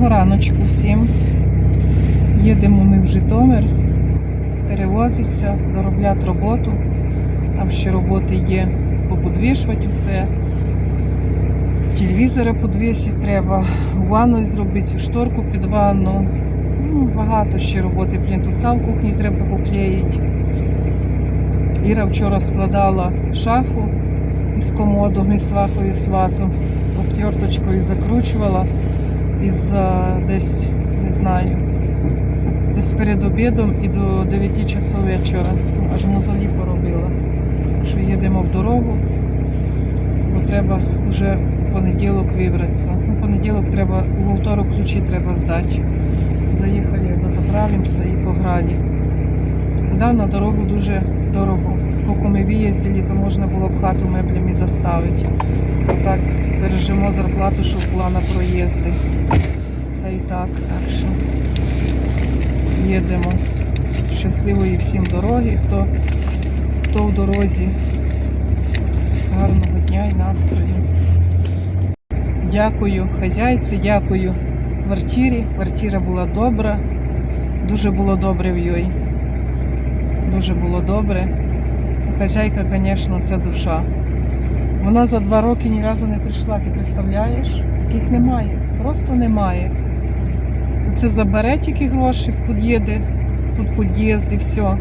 Доброго раночку всім. Їдемо ми в Житомир, перевозиться, дороблять роботу. Там ще роботи є поподвішувати все. Телевізори подвісити треба, ванну зробити, шторку під ванну. Ну, багато ще роботи. Плінтуса в кухні треба поклеїти. Іра вчора складала шафу із комодом, із свахою свату, обтерточкою закручувала із десь, не знаю, десь перед обідом і до 9 часов вечора. Аж мозолі поробила. Що їдемо в дорогу, бо треба вже в понеділок вибратися. Ну, понеділок треба, у вівторок ключі треба здати. Заїхали, дозаправимося і пограли. Да, на дорогу дуже дорого. Скільки ми виїздили, то можна було б хату меблями заставити. Так бережемо зарплату, щоб була на проїзди. Та і так, так що їдемо. Щасливої всім дороги, хто, хто в дорозі. Гарного дня і настрою. Дякую хазяйці, дякую квартирі. Квартира була добра. Дуже було добре в їй. Дуже було добре. Хазяйка, звісно, це душа. Вона за два роки ні разу не прийшла, ти представляєш? Таких немає. Просто немає. Це забере тільки гроші, під'їде, тут під'їзд і все.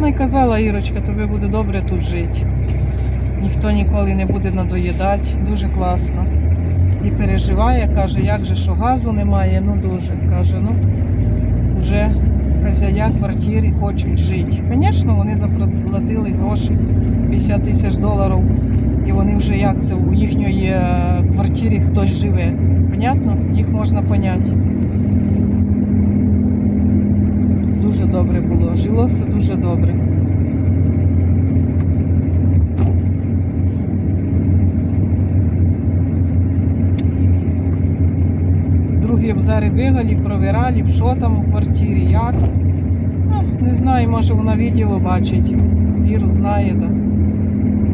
Ну і казала Ірочка, тобі буде добре тут жити. Ніхто ніколи не буде надоїдати. Дуже класно. І переживає, каже, як же, що газу немає, ну дуже. Каже, ну вже хазяя квартири хочуть жити. Звісно, вони заплатили гроші 50 тисяч доларів. І вони вже як це у їхньої е, квартирі хтось живе. Понятно? Їх можна поняти. Дуже добре було. Жилося дуже добре. Другі обзари бігали, провірали, що там у квартирі, як. Не знаю, може вона відео бачить. Віру знає, да.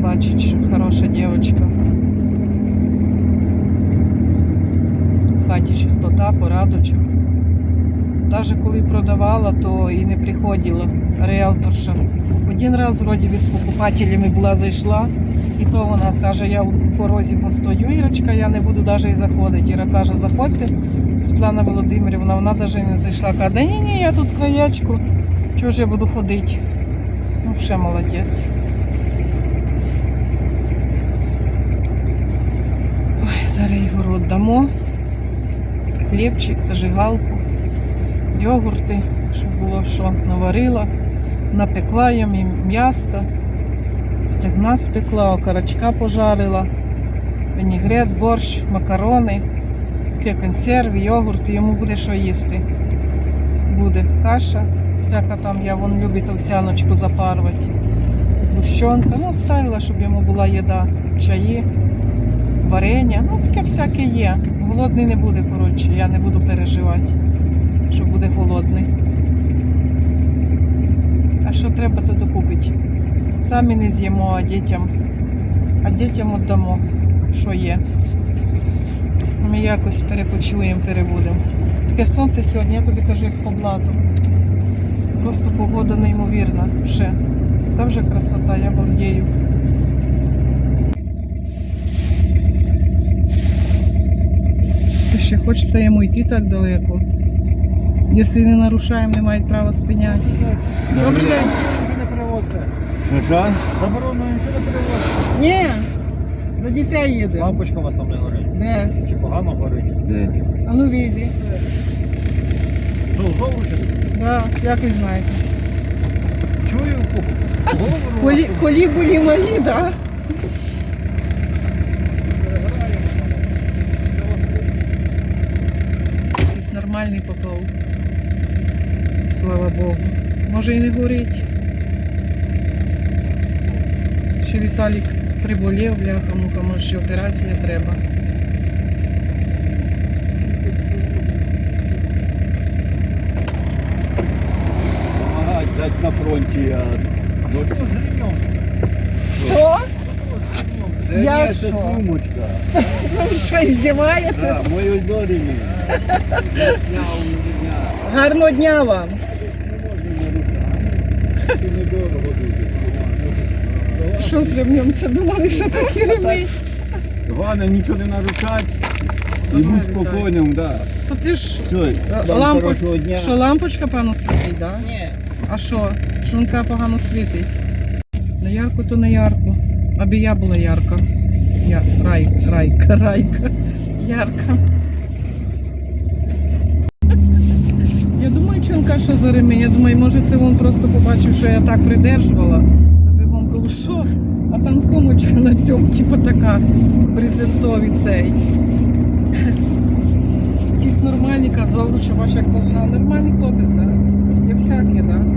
Бачить, що хороша дівчинка. Хаті чистота, порадочок. Навіть коли продавала, то і не приходила ріелторша. Один раз вроді з покупателями була зайшла, і то вона каже, я у порозі постою, Ірочка, я не буду навіть і заходити. Іра каже, заходьте. Світлана Володимирівна, вона навіть не зайшла. Каже, ні, ні, я тут з краєчку. Чого ж я буду ходити? Ну, ще молодець. Ой, зараз Ігору віддамо. Хлібчик, зажигалку, йогурти, щоб було що наварила, напекла їм м'яска, стегна спекла, окорочка пожарила, вінігрет, борщ, макарони, таке консерви, йогурт, йому буде що їсти. Буде каша, всяка там, я вон любить овсяночку запарувати, згущенка, ну ставила, щоб йому була їда, чаї варення, ну таке всяке є. Голодний не буде, коротше, я не буду переживати, що буде голодний. А що треба, то докупить. Самі не з'їмо, а дітям. А дітям віддамо, що є. Ми якось перепочуємо, перебудемо. Таке сонце сьогодні, я тобі кажу, як по блату. Просто погода неймовірна. Ще. Така вже красота, я балдею. Ще хочеться йому йти так далеко. Якщо не нарушаємо, не мають права спиняти. Добрий день. Заборонено нічого не перевозка. Ні, до дітей їде. Лампочка у вас там не горить. Де? Чи погано горить? Де? А ну війди. Ну, знову чи? Да, як ви знаєте. Чую. Голову Колі, колі були малі, да? Нормальний попав. Слава Богу. Може і не горить. Ще Віталік приболів, бляха, ну може ще операція треба. на фронті. А... Ну, З ремнем. Що? це Як Це що? сумочка. Ви що, здіваєте? Да, мої дорі мені. Зняв мене. Гарного дня вам. Не можна на руках. Це недорого дуже. Що з ремнем? Це думали, що такі ремні? Головне нічого не нарушати. І Давай, будь Віталій. спокійним, да. А ти ж Все, вам Лампу- хорошого дня. що лампочка погано світить, да? Ні. А що? Шунка погано світить. Не ярко, то не ярко. Аби я була ярка. Я, рай, райка, райка. Ярка. Я думаю, чонка, що за ремінь. Я думаю, може це він просто побачив, що я так придержувала. Бігом кажу, що? А там сумочка на цьому, типу така брезентовий цей. Якийсь нормальний казовруча, бачиш, як познав. Нормальний хлопець, так? Да? Є всякі, так? Да?